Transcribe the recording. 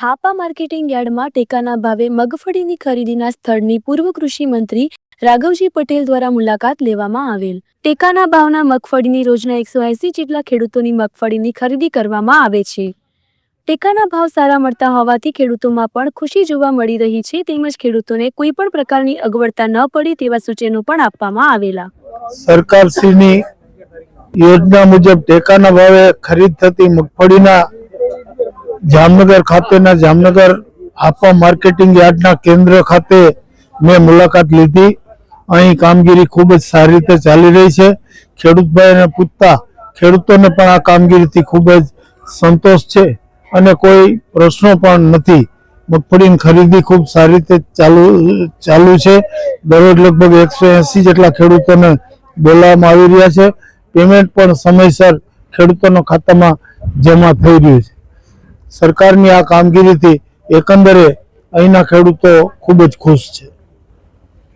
Hapa marketing યાર્ડમાં ટેકાના ભાવે મગફળીની ખરીદીના સ્થળની પૂર્વ કૃષિ મંત્રી રાઘવજી પટેલ દ્વારા મુલાકાત લેવામાં આવેલ. ટેકાના ભાવના મગફળીની રોજના એકસો એસી જેટલા ખેડૂતોની મગફળીની ખરીદી કરવામાં આવે છે. ટેકાના ભાવ સારા મળતા હોવાથી ખેડૂતોમાં પણ ખુશી જોવા મળી રહી છે તેમજ ખેડૂતોને કોઈ પણ પ્રકારની અગવડતા ન પડે તેવા સૂચનો પણ આપવામાં આવેલા. સરકારશ્રીની યોજના મુજબ ટેકાના ભાવે ખરીદ થતી મગફળીના જામનગર ખાતેના જામનગર આપવા માર્કેટિંગ યાર્ડના કેન્દ્ર ખાતે મેં મુલાકાત લીધી. અહીં કામગીરી ખૂબ જ સારી રીતે ચાલી રહી છે. ખેડૂતભાઈને પૂછતા ખેડૂતોને પણ આ કામગીરીથી ખૂબ જ સંતોષ છે અને કોઈ પ્રશ્નો પણ નથી. મગફળીની ખરીદી ખૂબ સારી રીતે ચાલુ ચાલુ છે. દરરોજ લગભગ એકસો એંસી જેટલા ખેડૂતોને બોલાવવામાં આવી રહ્યા છે. પેમેન્ટ પણ સમયસર ખેડૂતોના ખાતામાં જમા થઈ રહ્યું છે. સરકારની આ કામગીરીથી એકંદરે અહીંના ખેડૂતો ખૂબ જ ખુશ છે.